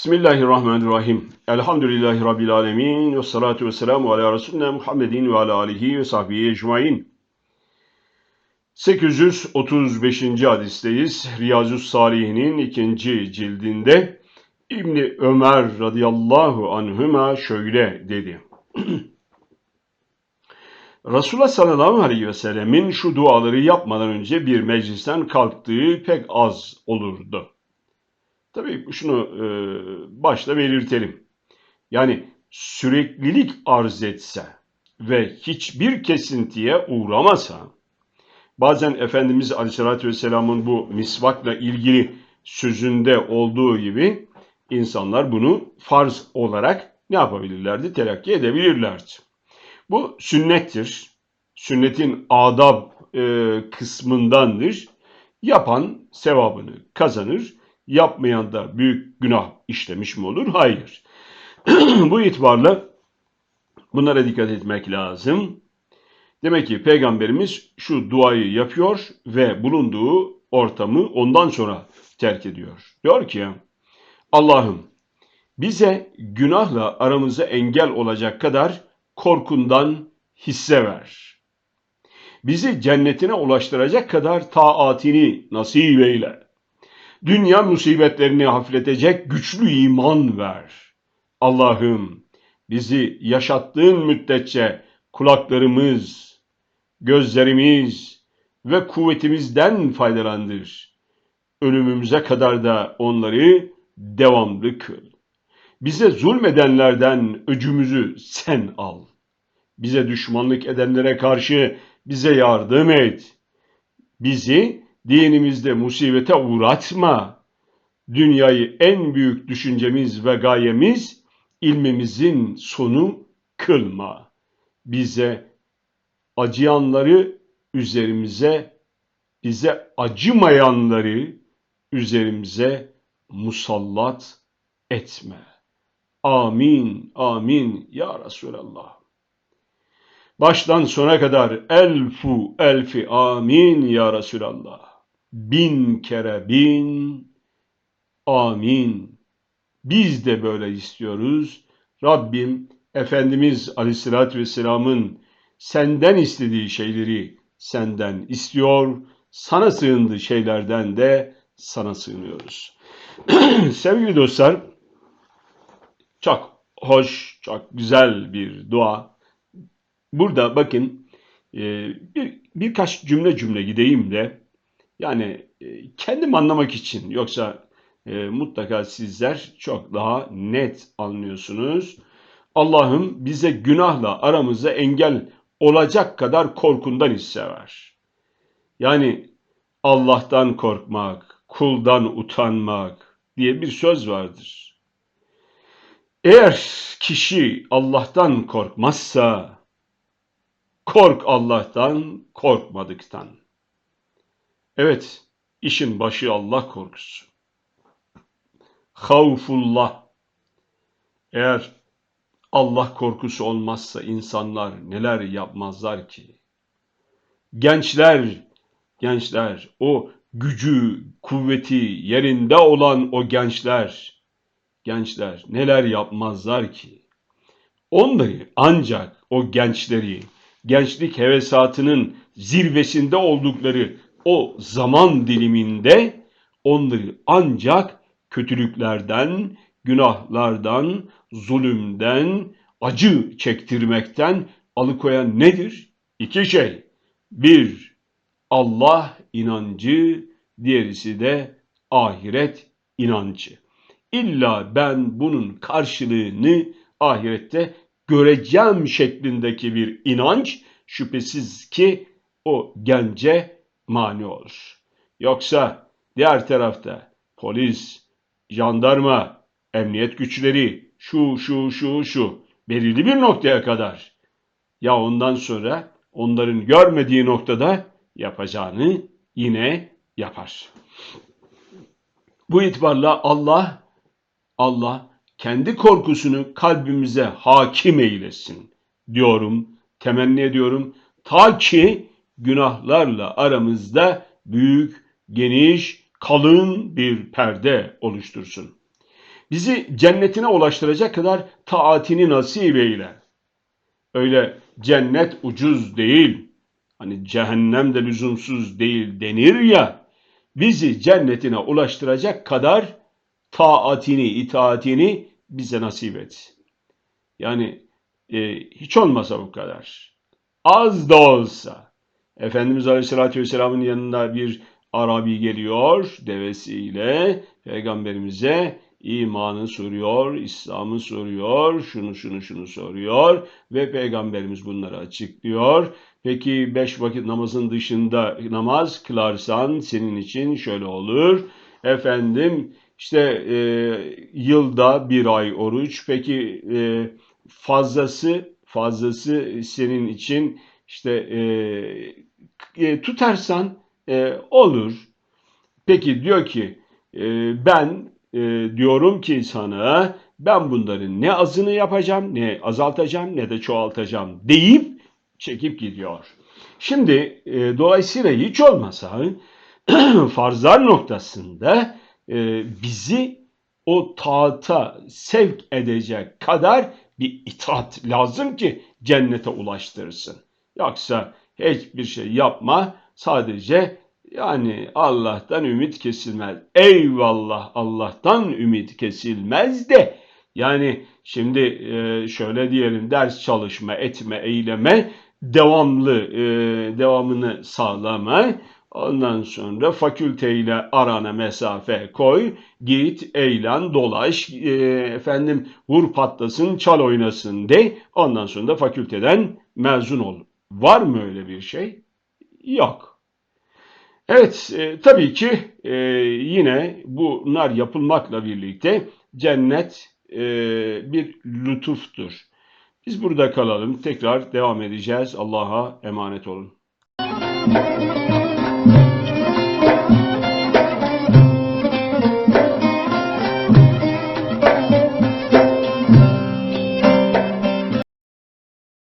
Bismillahirrahmanirrahim. Elhamdülillahi Rabbil alemin. Ve salatu ve selamu ala Resulüne Muhammedin ve ala alihi ve sahbihi ecmain. 835. hadisteyiz. Riyazu Salihinin ikinci cildinde İbni Ömer radıyallahu anhüma şöyle dedi. Resulullah sallallahu aleyhi ve sellemin şu duaları yapmadan önce bir meclisten kalktığı pek az olurdu. Tabii şunu e, başta belirtelim. Yani süreklilik arz etse ve hiçbir kesintiye uğramasa, bazen Efendimiz Aleyhisselatü Vesselam'ın bu misvakla ilgili sözünde olduğu gibi insanlar bunu farz olarak ne yapabilirlerdi? Telakki edebilirlerdi. Bu sünnettir. Sünnetin adab e, kısmındandır. Yapan sevabını kazanır yapmayan da büyük günah işlemiş mi olur? Hayır. Bu itibarla bunlara dikkat etmek lazım. Demek ki Peygamberimiz şu duayı yapıyor ve bulunduğu ortamı ondan sonra terk ediyor. Diyor ki Allah'ım bize günahla aramıza engel olacak kadar korkundan hisse ver. Bizi cennetine ulaştıracak kadar taatini nasip eyle. Dünya musibetlerini hafifletecek güçlü iman ver. Allah'ım bizi yaşattığın müddetçe kulaklarımız, gözlerimiz ve kuvvetimizden faydalandır. Ölümümüze kadar da onları devamlı kıl. Bize zulmedenlerden öcümüzü sen al. Bize düşmanlık edenlere karşı bize yardım et. Bizi dinimizde musibete uğratma. Dünyayı en büyük düşüncemiz ve gayemiz ilmimizin sonu kılma. Bize acıyanları üzerimize, bize acımayanları üzerimize musallat etme. Amin, amin ya Resulallah. Baştan sona kadar elfu elfi amin ya Resulallah bin kere bin amin. Biz de böyle istiyoruz. Rabbim Efendimiz Aleyhisselatü Vesselam'ın senden istediği şeyleri senden istiyor. Sana sığındığı şeylerden de sana sığınıyoruz. Sevgili dostlar, çok hoş, çok güzel bir dua. Burada bakın bir, birkaç cümle cümle gideyim de yani e, kendim anlamak için yoksa e, mutlaka sizler çok daha net anlıyorsunuz. Allah'ım bize günahla aramıza engel olacak kadar korkundan hissever. Yani Allah'tan korkmak, kuldan utanmak diye bir söz vardır. Eğer kişi Allah'tan korkmazsa, kork Allah'tan, korkmadıktan. Evet, işin başı Allah korkusu. Havfullah. Eğer Allah korkusu olmazsa insanlar neler yapmazlar ki? Gençler, gençler, o gücü, kuvveti yerinde olan o gençler, gençler neler yapmazlar ki? Onları ancak o gençleri, gençlik hevesatının zirvesinde oldukları o zaman diliminde onları ancak kötülüklerden, günahlardan, zulümden, acı çektirmekten alıkoyan nedir? İki şey. Bir, Allah inancı, diğerisi de ahiret inancı. İlla ben bunun karşılığını ahirette göreceğim şeklindeki bir inanç şüphesiz ki o gence mani olur. Yoksa diğer tarafta polis, jandarma, emniyet güçleri şu şu şu şu belirli bir noktaya kadar ya ondan sonra onların görmediği noktada yapacağını yine yapar. Bu itibarla Allah Allah kendi korkusunu kalbimize hakim eylesin diyorum, temenni ediyorum. Ta ki günahlarla aramızda büyük, geniş, kalın bir perde oluştursun. Bizi cennetine ulaştıracak kadar taatini nasip eyle. Öyle cennet ucuz değil. Hani cehennem de lüzumsuz değil denir ya. Bizi cennetine ulaştıracak kadar taatini, itaatini bize nasip et. Yani e, hiç olmasa bu kadar. Az da olsa. Efendimiz Aleyhisselatü Vesselam'ın yanında bir Arabi geliyor devesiyle peygamberimize imanı soruyor, İslam'ı soruyor, şunu şunu şunu soruyor ve peygamberimiz bunları açıklıyor. Peki beş vakit namazın dışında namaz kılarsan senin için şöyle olur. Efendim işte e, yılda bir ay oruç. Peki e, fazlası fazlası senin için işte e, e, tutarsan e, olur. Peki diyor ki e, ben e, diyorum ki sana ben bunların ne azını yapacağım ne azaltacağım ne de çoğaltacağım deyip çekip gidiyor. Şimdi e, dolayısıyla hiç olmasa farzlar noktasında e, bizi o taata sevk edecek kadar bir itaat lazım ki cennete ulaştırırsın. Yoksa hiçbir şey yapma sadece yani Allah'tan ümit kesilmez. Eyvallah Allah'tan ümit kesilmez de yani şimdi e, şöyle diyelim ders çalışma, etme, eyleme devamlı e, devamını sağlama. Ondan sonra fakülteyle arana mesafe koy, git, eğlen, dolaş, e, efendim vur patlasın, çal oynasın de. Ondan sonra da fakülteden mezun ol. Var mı öyle bir şey? Yok. Evet, e, tabii ki e, yine bunlar yapılmakla birlikte cennet e, bir lütuftur. Biz burada kalalım, tekrar devam edeceğiz. Allah'a emanet olun.